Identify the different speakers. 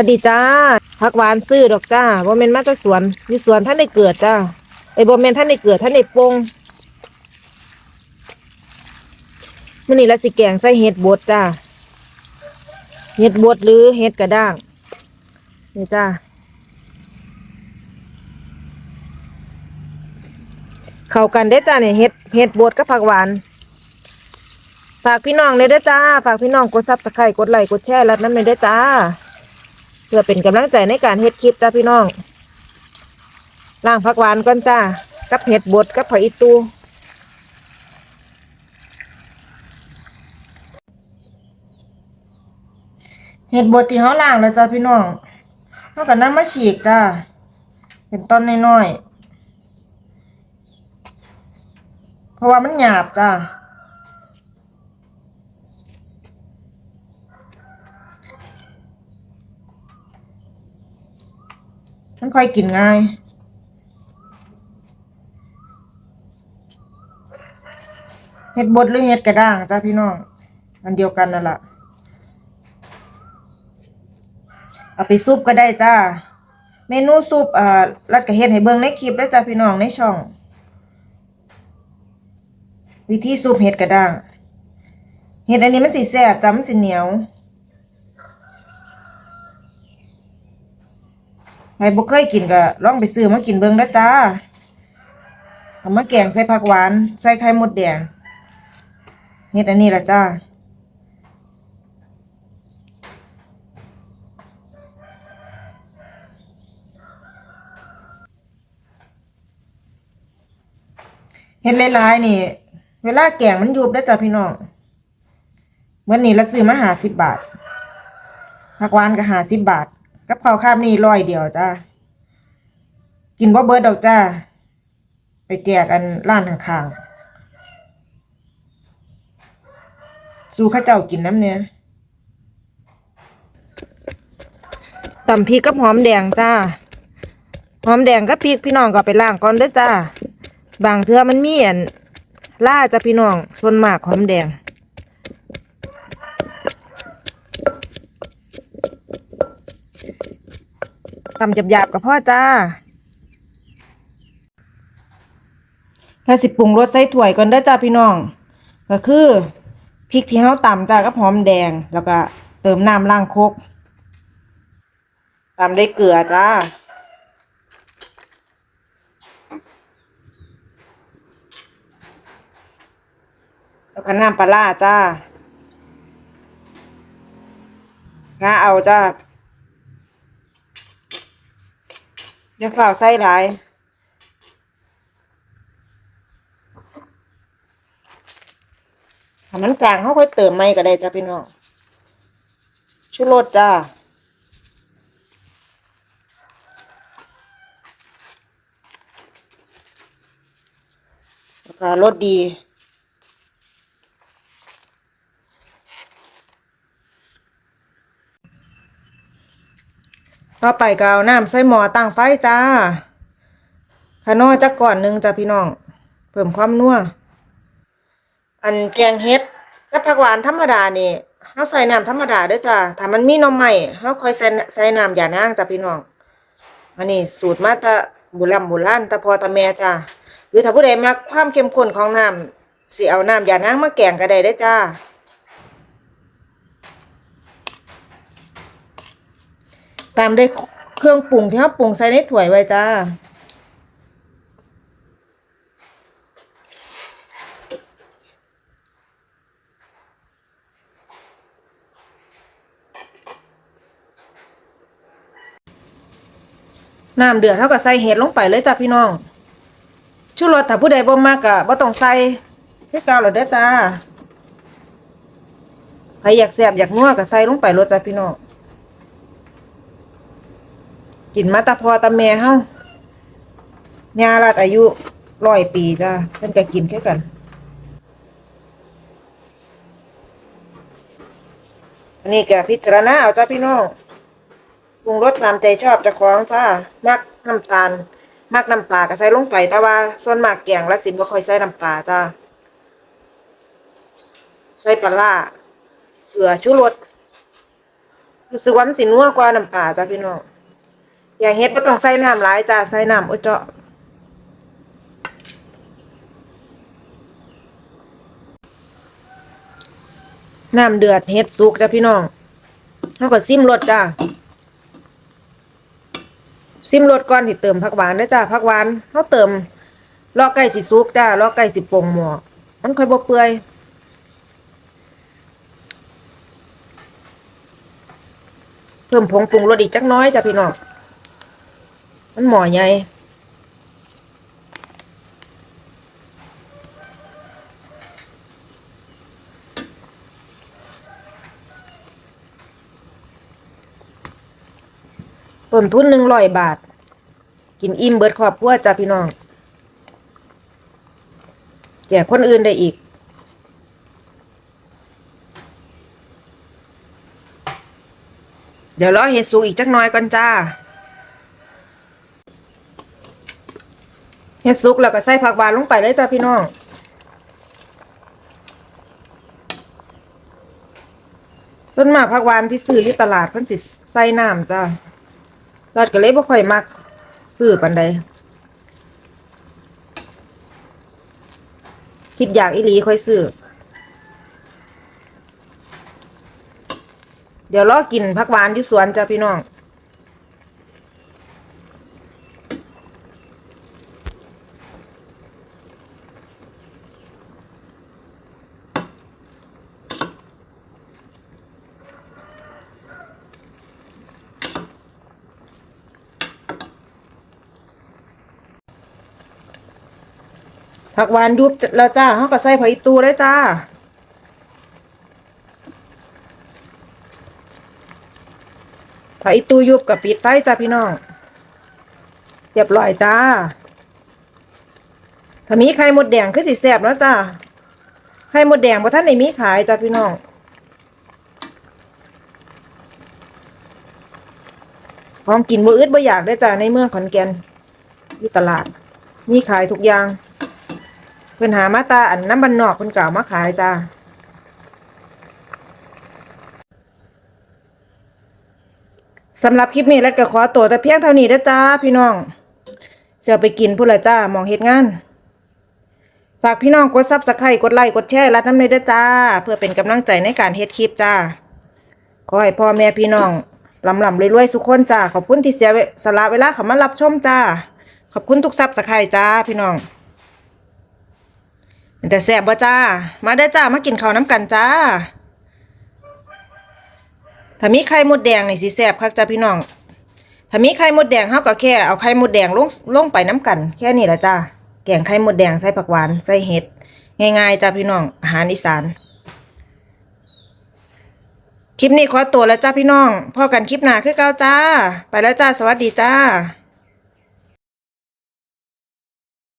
Speaker 1: วัสดีจ้าผักหวานซื้อดอกจ้าบ่แม่นมาจากสวนอยู่สวนท่านได้เกิดจ้าไอ้บ่แม่นท่านได้เกิดท่านได้ปงมื้อนี้ละสิแกงใส่เห็ดบดจ้าเห็ดบดหรือเห็ดกระด้างนี่จ้าเข้ากันได้จ้าเนี่ยเห็ดเห็ดบดกับผักหวานฝากพี่น้องเลยด้อจ้า ฝากพี่น้องกดซับสไครต์กดไลค์กดแชร์รัดน้ำเลยด้อจ้า เพื่อเป็นกำลังใจในการเฮ็ดคลิปจ้าพี่น้องล้างผักหวานก่อนจ้ากับเห็ดบดกับผักอีตูเห็ดบดที่เขาล้างแล้วจ้าพี่น้องเขาก็นำมาฉีกจ้าเป็นต้นน้อยๆเพราะว่ามันหยาบจ้า มันค่อยกินง่าย เห็ดบดหรือเห็ดกระด้างจ้าพี่น้อง อันเดียวกันนั่นแหละเอาไปซุปก็ได้จ้า เมนูซุปอ่ารัดกระเฮ็ดให้เบิ่งในคลิปได้จ้าพี่น้องในช่อง วิธีซุปเห็ดกระด้าง เห็ดอันนี้มันสีแซ่บจ้ามันสีเหนียว ใครบ่เคยกินก็ลองไปซื้อมากินเบิ่งเด้จ้าเอามาแกงใส่ผักหวาน ใส่ไข่มดแดงเฮ็ดอันนี้ละจ้าเฮ็ดลายๆนี่ เวลาแกงมันยุบได้จ้าพี่น้องวันนี้ละซื้อมาหาสิบบาทผักหวานก็หาสิบบาท กับข้าวข้ามนี่ร้อยเดียวจ้ากินบ่เบิดดอกจ้า ไปแจกอันร้านข้างๆสู่ข้าเจ้ากินน้ำเนี่ยตำพริกกับหอมแดงจ้า หอมแดงกับพริกพี่น้องก็ไปล้างก่อนเด้อจ้า บางเทื่อมันมีอันล่าจ้ะพี่น้องส่วนมากหอมแดง ตำหยาบๆกับพ่อจ้าถ้าสิปรุงรสใส่ถ้วยก่อนเด้อจ้าพี่น้อง ก็คือพริกที่เฮาตำจ้ากับหอมแดงแล้วก็เติมน้ำล้างคกตำด้วยเกลือจ้าแล้วก็น้ำปลาร้าจ้างาเอาจ้า อย่าฝ่าวใส่หลายถ้ามันกลางเขาค่อยเติมไม่ก็ได้จ้ะพี่น้องชูรสจ้าแล้วก็รสดี ต่อไปก็เอาน้ำใส่หม้อตั้งไฟจ้าขานอจักก่อนหนึ่งจ้าพี่น้อง เพิ่มความนัว อันแกงเฮ็ดกับผักหวานธรรมดานี่เฮาใส่น้ำธรรมดาด้อจ้าถ้ามันมีน้ำใหม่เฮาค่อยใส่ใส่น้ำอย่านางจ้าพี่น้องอันนี้สูตรมาตะโบราณโบราณแต่พอตะแม่จ้าหรือถ้าผู้ใดมักความเข้มข้นของน้ำสิเอาน้ำอย่านางมาแกงก็ได้เด้จ้า ตามด้วยเครื่องปรุงที่เราปรุงใส่ในถ้วยไว้จ้า น้ำเดือดเท่ากับใส่เห็ดลงไปเลยจ้าพี่น้อง ชูรสถ้าผู้ใดบ่มากอะบ่ต้องใส่ที่เกาแล้วเด้อจ้าใครอยากแซบอยากนัวก็ใส่ลงไปรสจ้าพี่น้อง กินมาตาพอตาแม่เฮาญาลัดอายุร้อยปีจ้าเพิ่นก็กินแค่กัน อันนี้ก็พิจารณาเอาจ้าพี่น้องปรุงรสตามใจชอบเจ้าของจ้ามักน้ำตาลมักน้ำปลาก็ใส่ลงไปแต่ว่า ส่วนมากแกงละสินบ่ค่อยใส่น้ำปลาจ้าใส่ปลาร้าเกลือชูรสรู้สึกว่ามันสินัวกว่าน้ำปลาจ้าพี่น้อง อย่างเฮ็ดบ่ต้องใส่น้ำหลายจ้าใส่น้ำโอ้เจาะน้ำเดือดเฮ็ดสุกจ้าพี่น้องเฮาก็ซิมรสจ้าซิมรสก่อนที่เติมผักหวานเด้อจ้าผักหวานเฮาเติมรอไก่สิสุกจ้ารอไก่สิปงหม้อมันค่อยบ่เปื่อยเพิ่มผงปรุงรสอีกจักน้อยจ้ะพี่น้อง มันหมอใหญ่ต้นทุนหนึ่งร้อยบาท กินอิ่มเบิดครอบครัวจ้ะพี่น้องแจกคนอื่นได้อีกเดี๋ยวรอเห็ดสุกอีกจักหน่อยก่อนจ้า เห็ดสุกแล้วก็ใส่ผักหวานลงไปเลยจ้าพี่น้องต้นมากผักหวานที่ซื้อที่ตลาดเพิ่นสิใส่น้ำจ้ารอดก็เลยบ่ค่อยมักซื้อปานใดคิดอยากอีหลีค่อยซื้อเดี๋ยวรอกินผักหวานที่สวนจ้าพี่น้อง ผักหวานยุบแล้วจ้าเขาก็ใส่ผักอีตูเลยจ้าผักอีตูยุบกับปิดไฟจ้าพี่น้องเรียบร้อยจ้าถ้ามีไข่มดแดงคือสิแซ่บเนาะจ้าไข่มดแดงบ่ท่านได้มีขายจ้าพี่น้องของกินบ่อึดบ่อยากได้จ้าในเมืองขอนแก่นอยู่ตลาด มีขายทุกอย่าง เพิ่นหามาตาอันน้ำบันนอกเพิ่นกล่ามาขายจ้าสำหรับคลิปนี้แล้วก็ขอตัวแต่เพียงเท่านี้เดจ้าพี่น้องเสียไปกินพุ่นละจ้ามองเฮ็ดงาน ฝากพี่น้องกดซับสไครต์กดไลค์กดแชร์และทำเลยเด้จ้า เพื่อเป็นกำลังใจในการเฮ็ดคลิปจ้า ขอให้พ่อแม่พี่น้องลำลำรวยๆสุขคนจ้า ขอบคุณที่เสียสละเวลาเข้ามารับชมจ้า ขอบคุณทุกซับสไครต์จ้าพี่น้อง แต่แซ่บบ่จ้า มาได้จ้า มากินข้าวน้ำกันจ้า ถ้ามีไข่มดแดงนี่สิแซบคักจ้าพี่น้อง ถ้ามีไข่มดแดงเฮาก็แค่เอาไข่มดแดงลงลงไปน้ำกัน แค่นี้ละจ้า แกงไข่มดแดงใส่ผักหวานใส่เห็ด ง่ายๆจ้าพี่น้อง อาหารอีสาน คลิปนี้ขอตัวแล้วจ้าพี่น้องพอกันคลิปหน้าคือเก่าจ้า ไปแล้วจ้า สวัสดีจ้า